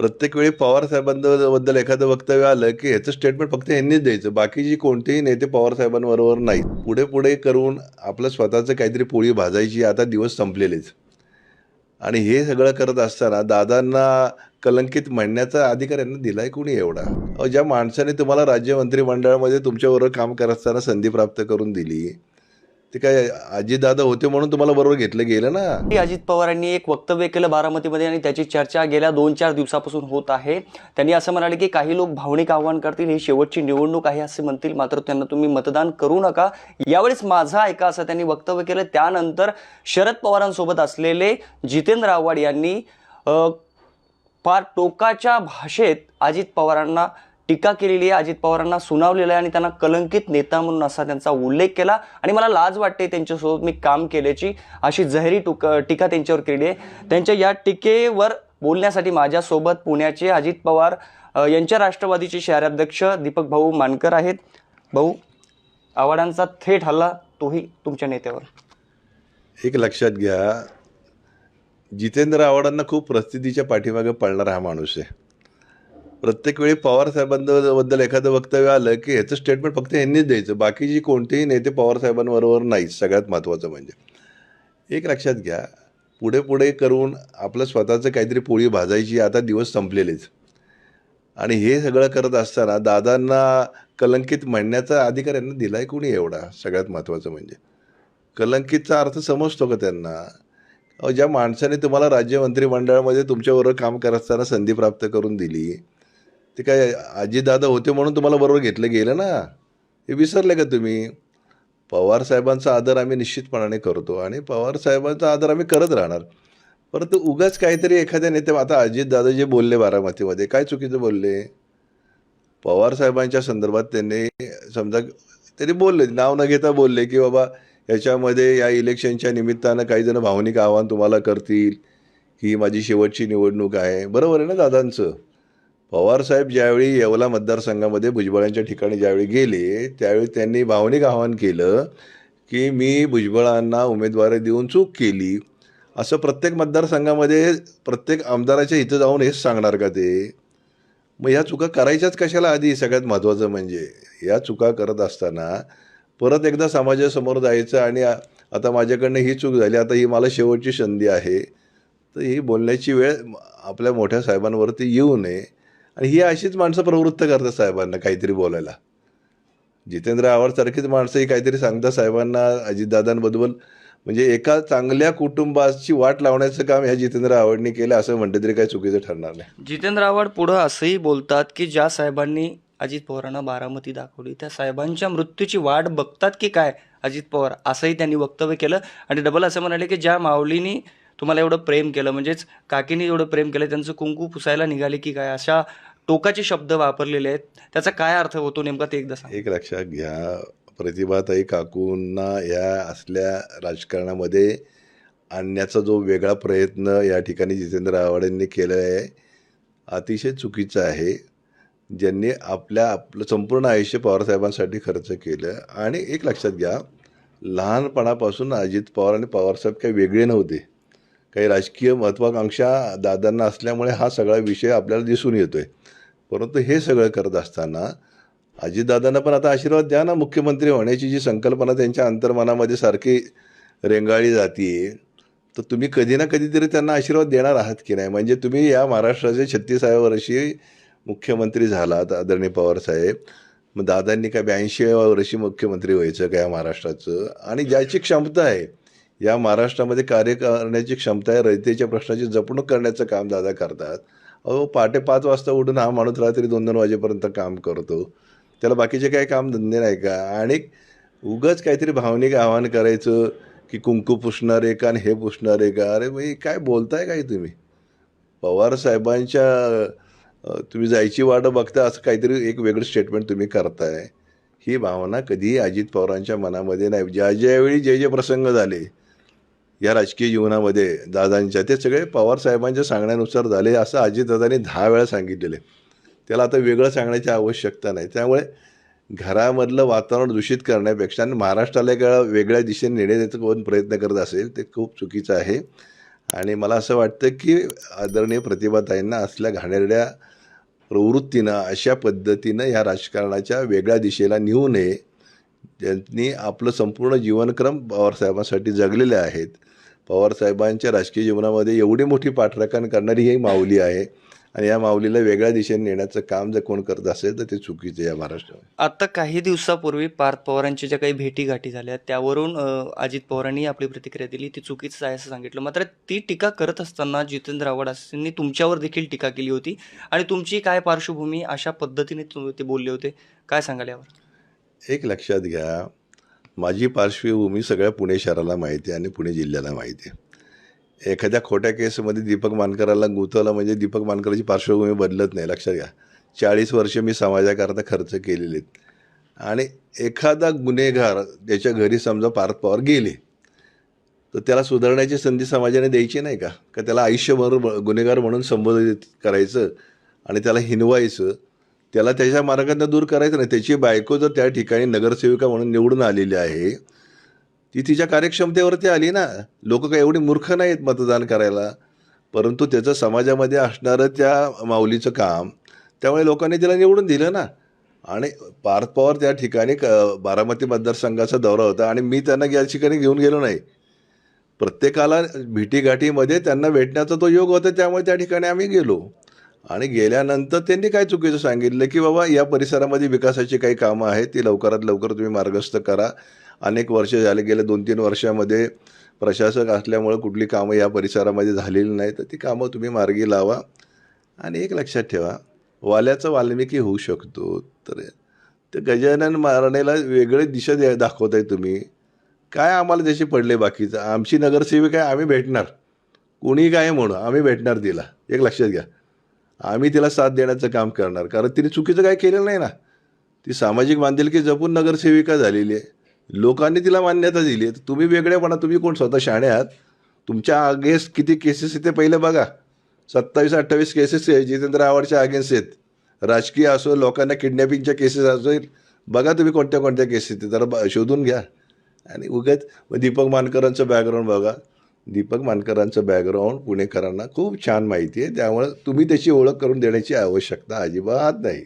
प्रत्येक वेळी पवार साहेबांबद्दल एखादं वक्तव्य आलं की ह्याचं स्टेटमेंट फक्त यांनीच द्यायचं. बाकीची कोणतेही नेते पवार साहेबांबरोबर नाहीत. पुढे पुढे करून आपलं स्वतःचं काहीतरी पोळी भाजायची आता दिवस संपलेलेच. आणि हे सगळं करत असताना दादांना कलंकित म्हणण्याचा अधिकार यांना दिलाय कोणी एवढा? ज्या माणसाने तुम्हाला राज्य मंत्रिमंडळामध्ये तुमच्याबरोबर काम करत असताना संधी प्राप्त करून दिली ते काय अजितदादा होते म्हणून तुम्हाला बरोबर घेतलं गेलं ना? अजित पवारांनी एक वक्तव्य केलं बारामतीमध्ये आणि त्याची चर्चा गेल्या दोन चार दिवसापासून होत आहे. त्यांनी असं म्हणाले की काही लोक भावनिक आव्हान करतील ही शेवटची निवडणूक आहे असे म्हणतील मात्र त्यांना तुम्ही मतदान करू नका. यावेळेस माझा ऐका असं त्यांनी वक्तव्य केलं. त्यानंतर शरद पवारांसोबत असलेले जितेंद्र आव्हाड यांनी फार टोकाच्या भाषेत अजित पवारांना टीका केलेली आहे. अजित पवारांना सुनावलेलं आहे आणि त्यांना कलंकित नेता म्हणून असा त्यांचा उल्लेख केला. आणि मला लाज वाटते त्यांच्यासोबत मी काम केल्याची अशी जहरी टुक टीका त्यांच्यावर केली आहे. त्यांच्या या टीकेवर बोलण्यासाठी माझ्यासोबत पुण्याचे अजित पवार यांच्या राष्ट्रवादीचे शहराध्यक्ष दीपक भाऊ मानकर आहेत. भाऊ आव्हाडांचा थेट हल्ला तोही तुमच्या नेत्यावर. एक लक्षात घ्या जितेंद्र आव्हाडांना खूप प्रसिद्धीच्या पाठीमागे पळणारा हा माणूस आहे. प्रत्येक वेळी पवार साहेबांबद्दल एखादं वक्तव्य आलं की ह्याचं स्टेटमेंट फक्त यांनीच द्यायचं. बाकीची कोणतेही नेते पवार साहेबांबरोबर नाहीत सगळ्यात महत्त्वाचं म्हणजे. एक लक्षात घ्या पुढे पुढे करून आपलं स्वतःचं काहीतरी पोळी भाजायची आता दिवस संपलेलेच. आणि हे सगळं करत असताना दादांना कलंकित म्हणण्याचा अधिकार यांना दिलाय कोणी एवढा? सगळ्यात महत्त्वाचं म्हणजे. कलंकितचा अर्थ समजतो का त्यांना? ज्या माणसाने तुम्हाला राज्य मंत्रिमंडळामध्ये तुमच्याबरोबर काम करत असताना संधी प्राप्त करून दिली ते काय अजितदादा होते म्हणून तुम्हाला बरोबर घेतलं गेलं ना? हे विसरले का तुम्ही? पवार साहेबांचा आदर आम्ही निश्चितपणाने करतो आणि पवार साहेबांचा आदर आम्ही करत राहणार. परंतु उगाच काहीतरी एखाद्या नेते आता अजितदादा जे बोलले बारामतीमध्ये काय चुकीचं बोलले? पवार साहेबांच्या संदर्भात त्यांनी समजा त्यांनी बोलले नाव न घेता बोलले की बाबा याच्यामध्ये या इलेक्शनच्या निमित्तानं काही जण भावनिक आव्हान तुम्हाला करतील. ही माझी शेवटची निवडणूक आहे. बरोबर आहे ना दादांचं? पवारसाहेब ज्यावेळी येवला मतदारसंघामध्ये भुजबळांच्या ठिकाणी ज्यावेळी गेले त्यावेळी त्यांनी भावनिक आवाहन केलं की मी भुजबळांना उमेदवारी देऊन चूक केली. असं प्रत्येक मतदारसंघामध्ये प्रत्येक आमदाराच्या इथं जाऊन हेच सांगणार का ते? मग ह्या चुका करायच्याच कशाला आधी? सगळ्यात महत्त्वाचं म्हणजे या चुका करत असताना परत एकदा समाजासमोर जायचं आणि आता माझ्याकडनं ही चूक झाली आता ही मला शेवटची संधी आहे तर ही बोलण्याची वेळ आपल्या मोठ्या साहेबांवरती येऊ नये. आणि ही अशीच माणसं प्रवृत्त करतात साहेबांना काहीतरी बोलायला. जितेंद्र आव्हाडसारखीच माणसं ही काहीतरी सांगतात साहेबांना अजितदादांबद्दल म्हणजे एका चांगल्या कुटुंबाची वाट लावण्याचं काम ह्या जितेंद्र आव्हाडनी केलं असं म्हटलं तरी काही चुकीचं ठरणार नाही. जितेंद्र आव्हाड पुढं असंही बोलतात की ज्या साहेबांनी अजित पवारांना बारामती दाखवली त्या साहेबांच्या मृत्यूची वाट बघतात की काय अजित पवार असंही त्यांनी वक्तव्य केलं. आणि डबल असं म्हणाले की ज्या माऊलीनी तुम्हाला एवढं प्रेम केलं म्हणजेच काकीने एवढं प्रेम केलं त्यांचं कुंकू पुसायला निघाले की काय? अशा टोकाचे शब्द वापरलेले आहेत. त्याचा काय अर्थ होतो नेमका ते एकदा सांग. एक लक्षात घ्या. प्रतिभाताई काकूंना या असल्या राजकारणामध्ये आणण्याचा जो वेगळा प्रयत्न या ठिकाणी जितेंद्र आव्हाडांनी केला आहे अतिशय चुकीचं आहे. ज्यांनी आपल्या आपलं संपूर्ण आयुष्य पवारसाहेबांसाठी खर्च केलं. आणि एक लक्षात घ्या लहानपणापासून अजित पवार आणि पवारसाहेब काही वेगळे नव्हते. काही राजकीय महत्त्वाकांक्षा दादांना असल्यामुळे हा सगळा विषय आपल्याला दिसून येतो आहे परंतु हे सगळं करत असताना अजितदादांना पण आता आशीर्वाद द्या ना. मुख्यमंत्री होण्याची जी संकल्पना त्यांच्या अंतर्मनामध्ये सारखी रेंगाळली जाते तर तुम्ही कधी ना कधीतरी त्यांना आशीर्वाद देणार आहात की नाही? म्हणजे तुम्ही या महाराष्ट्राचे छत्तीसाव्या वर्षी मुख्यमंत्री झालात आदरणीय पवारसाहेब मग दादांनी काय ब्याऐंशीव्या वर्षी मुख्यमंत्री व्हायचं का या महाराष्ट्राचं? आणि ज्याची क्षमता आहे या महाराष्ट्रामध्ये कार्य करण्याची क्षमता आहे रयतेच्या प्रश्नाची जपणूक करण्याचं काम दादा करतात. अहो पहाटे पाच वाजता उठून हा माणूस रात्री दोन दोन वाजेपर्यंत काम करतो. त्याला बाकीचे काही काम धंदे नाही का? आणि उगाच काहीतरी भावनिक आवाहन करायचं की कुंकू पुसणार आहे का आणि हे पुसणार आहे का अरे भाई काय बोलताय काय तुम्ही? पवार साहेबांच्या तुम्ही जायची वाट बघता असं काहीतरी एक वेगळं स्टेटमेंट तुम्ही करताय. ही भावना कधीही अजित पवारांच्या मनामध्ये नाही. ज्या ज्यावेळी जे जे प्रसंग झाले या राजकीय जीवनामध्ये दादांच्या ते सगळे पवार साहेबांच्या सांगण्यानुसार झाले असं अजितदादांनी दहा वेळा सांगितलेले त्याला आता वेगळं सांगण्याची आवश्यकता नाही. त्यामुळे घरामधलं वातावरण दूषित करण्यापेक्षा आणि महाराष्ट्राला एका वेगळ्या दिशेने नेण्याचा कोण प्रयत्न करत असेल ते खूप चुकीचं आहे. आणि मला असं वाटतं की आदरणीय प्रतिभाताईंना असल्या घाणेरड्या प्रवृत्तीनं अशा पद्धतीनं ह्या राजकारणाच्या वेगळ्या दिशेला नेऊ नये. त्यांनी आपलं संपूर्ण जीवनक्रम पवारसाहेबांसाठी जगलेले आहेत. पवारसाहेबांच्या राजकीय जीवनामध्ये एवढी मोठी पाठराखण करणारी ही माऊली आहे. आणि या माऊलीला वेगळ्या दिशेने नेण्याचं काम जर कोण करत असेल तर ते चुकीचं आहे या महाराष्ट्रामध्ये. आता काही दिवसापूर्वी पार्थ पवारांच्या ज्या काही भेटी गाठी झाल्या त्यावरून अजित पवारांनी आपली प्रतिक्रिया दिली. ती चुकीचं आहे असं सांगितलं. मात्र ती टीका करत असताना जितेंद्र आव्हाड यांनी तुमच्यावर देखील टीका केली होती. आणि तुमची काय पार्श्वभूमी अशा पद्धतीने ते बोलले होते? काय सांगाल यावर? एक लक्षात घ्या माझी पार्श्वभूमी सगळ्या पुणे शहराला माहिती आहे आणि पुणे जिल्ह्याला माहिती आहे. एखाद्या खोट्या केसमध्ये दीपक मानकराला गुंतवलं म्हणजे दीपक मानकराची पार्श्वभूमी बदलत नाही. लक्षात घ्या. चाळीस वर्ष मी समाजाकरता खर्च केलेले आहेत. आणि एखादा गुन्हेगार त्याच्या घरी समजा पार्थ पवार गेले तर त्याला सुधारण्याची संधी समाजाने द्यायची नाही का? का त्याला आयुष्यभर ब- गुन्हेगार म्हणून संबोधित करायचं आणि त्याला हिनवायचं? त्याला त्याच्या मार्गातनं दूर करायचं नाही. त्याची बायको जर त्या ठिकाणी नगरसेविका म्हणून निवडून आलेली आहे ती तिच्या कार्यक्षमतेवरती आली ना. लोक काही एवढी मूर्ख नाहीत मतदान करायला. परंतु त्याचं समाजामध्ये असणारं त्या माऊलीचं काम त्यामुळे लोकांनी तिला निवडून दिलं ना. आणि पार्थ पवार त्या ठिकाणी क बारामती मतदारसंघाचा दौरा होता आणि मी त्यांना या ठिकाणी घेऊन गेलो नाही. प्रत्येकाला भेटीगाठीमध्ये त्यांना भेटण्याचा तो योग होता त्यामुळे त्या ठिकाणी आम्ही गेलो. आणि गेल्यानंतर त्यांनी काय चुकीचं सांगितलं की बाबा या परिसरामध्ये विकासाची काही कामं आहेत ती लवकरात लवकर तुम्ही मार्गस्थ करा. अनेक वर्ष झाले गेल्या दोन तीन वर्षामध्ये प्रशासक असल्यामुळं कुठली कामं या परिसरामध्ये झालेली नाही तर ती कामं तुम्ही मार्गी लावा आणि एक लक्षात ठेवा वाल्याचा वाल्मिकी होऊ शकतो. तर ते गजानन महाराणेला वेगळे दिशा द्या दाखवताय तुम्ही. काय आम्हाला त्याचे पडले बाकीचं? आमची नगरसेविका आहे आम्ही भेटणार. कोणी काय म्हणू? आम्ही भेटणार तिला. एक लक्षात घ्या. आम्ही तिला साथ देण्याचं काम करणार. कारण तिने चुकीचं काय केलेलं नाही ना. ती सामाजिक बांधिलकी जपून नगरसेविका झालेली आहे. लोकांनी तिला मान्यता दिली आहे. तर तुम्ही वेगळेपणा तुम्ही कोण? स्वतः शाणे आहात तुमच्या अगेन्स्ट किती केसेस येते ते पहिले बघा. सत्तावीस अठ्ठावीस केसेस आहे. जितेंद्र आव्हाडच्या अगेन्स्ट आहेत. राजकीय असो लोकांना किडनॅपिंगच्या केसेस असेल बघा तुम्ही कोणत्या कोणत्या केसेस आहेत. जरा ब- शोधून घ्या. आणि उगाच मग दीपक मानकरांचं बॅकग्राऊंड बघा. दीपक मानकरांचं बॅकग्राऊंड पुणेकरांना खूप छान माहिती आहे. त्यामुळे तुम्ही त्याची ओळख करून देण्याची आवश्यकता अजिबात नाही.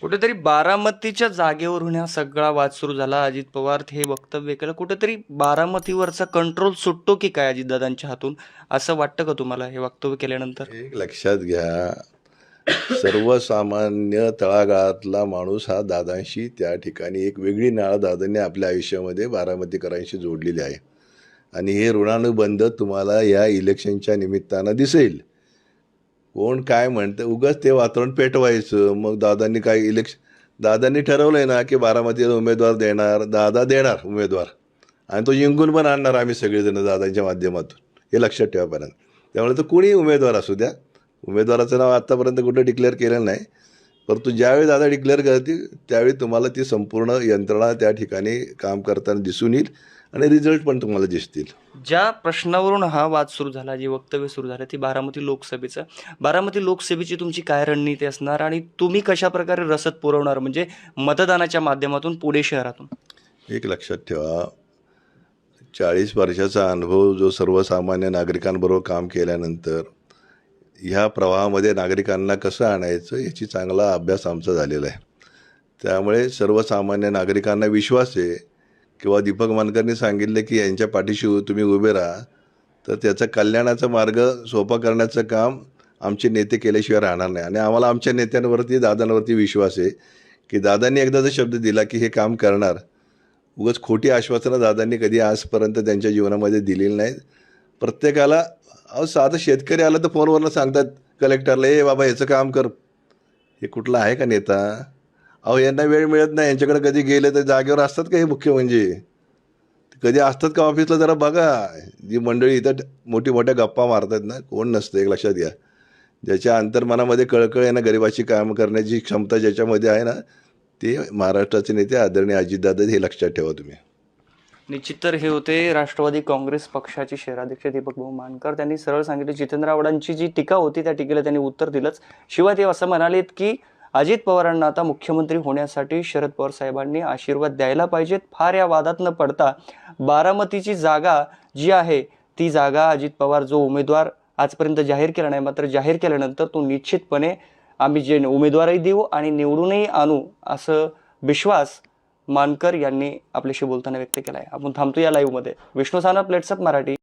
कुठेतरी बारामतीच्या जागेवरून हा सगळा वाद सुरू झाला. अजित पवार हे वक्तव्य केलं. कुठेतरी बारामतीवरचा कंट्रोल सुटतो की काय अजितदादांच्या हातून? असं वाटतं का तुम्हाला हे वक्तव्य केल्यानंतर? एक लक्षात घ्या. सर्वसामान्य तळागाळातला माणूस हा दादांशी त्या ठिकाणी एक वेगळी नाळ दादांनी आपल्या आयुष्यामध्ये बारामतीकरांशी जोडलेली आहे. आणि हे ऋणानुबंध तुम्हाला या इलेक्शनच्या निमित्तानं दिसेल. कोण काय म्हणतं उगाच ते वातावरण पेटवायचं. मग दादांनी काय इलेक्शन दादांनी ठरवलं आहे ना की बारामतीला उमेदवार देणार दादा देणार उमेदवार. आणि तो जिंकून पण आणणार आम्ही सगळेजण दादांच्या माध्यमातून. हे लक्षात ठेवापर्यंत. त्यामुळे तर कुणीही उमेदवार असू द्या. उमेदवाराचं नाव आत्तापर्यंत कुठं डिक्लेअर केलेलं नाही. परंतु ज्यावेळी दादा डिक्लेअर करतील त्यावेळी तुम्हाला ती संपूर्ण यंत्रणा त्या ठिकाणी काम करताना दिसून येईल. आणि रिझल्ट पण तुम्हाला दिसतील. ज्या प्रश्नावरून हा वाद सुरू झाला जी वक्तव्य सुरू झालं ती बारामती लोकसभेचं. बारामती लोकसभेची तुमची काय रणनीती असणार आणि तुम्ही कशा प्रकारे रसद पुरवणार? म्हणजे मतदानाच्या माध्यमातून पुणे शहरातून. एक लक्षात ठेवा चाळीस वर्षाचा अनुभव जो सर्वसामान्य नागरिकांबरोबर काम केल्यानंतर ह्या प्रवाहामध्ये नागरिकांना कसं आणायचं याची चांगला अभ्यास आमचा झालेला आहे. त्यामुळे सर्वसामान्य नागरिकांना विश्वास आहे किंवा दीपक मानकरनी सांगितलं की यांच्या पाठीशी तुम्ही उभे राहा तर त्याचा कल्याणाचा मार्ग सोपा करण्याचं काम आमचे नेते केल्याशिवाय राहणार नाही. आणि आम्हाला आमच्या नेत्यांवरती दादांवरती विश्वास आहे की दादांनी एकदा जर शब्द दिला की हे काम करणार उगाच खोटी आश्वासनं दादांनी कधी आजपर्यंत त्यांच्या जीवनामध्ये दिलेली नाहीत. प्रत्येकाला अहो साधं शेतकरी आलं तर फोनवरनं सांगतात कलेक्टरला ए बाबा याचं काम कर. हे कुठलं आहे का नेता? अहो यांना वेळ मिळत नाही. यांच्याकडे कधी गेले तर जागेवर असतात का हे मुख्य म्हणजे? कधी असतात का ऑफिसला जरा बघा. जी मंडळी इथं मोठी मोठ्या गप्पा मारतात ना कोण नसतं एक लक्षात घ्या. ज्याच्या अंतर्मनामध्ये कळकळ आहे ना गरिबाची काम करण्याची क्षमता ज्याच्यामध्ये आहे ना ते महाराष्ट्राचे नेते आदरणीय अजितदादा हे लक्षात ठेवा तुम्ही. निश्चित तर हे होते राष्ट्रवादी काँग्रेस पक्षाचे शहराध्यक्ष दीपक भाऊ मानकर. त्यांनी सरळ सांगितले जितेंद्र आव्हाडांची जी टीका होती त्या टीकेला त्यांनी उत्तर दिलंच. शिवाय ते असं म्हणालेत की अजित पवारांना आता मुख्यमंत्री होण्यासाठी शरद पवार साहेबांनी आशीर्वाद द्यायला पाहिजेत. फार या वादात न पडता बारामतीची जागा जी आहे ती जागा अजित पवार जो उमेदवार आजपर्यंत जाहीर केला नाही मात्र जाहीर केल्यानंतर तो निश्चितपणे आम्ही जे उमेदवारही देऊ आणि निवडूनही आणू असं विश्वास मानकर यांनी आपल्याशी बोलताना व्यक्त केला आहे आपण थांबतो या लाईव्हमध्ये विष्णू सानप प्लेट्सअप मराठी.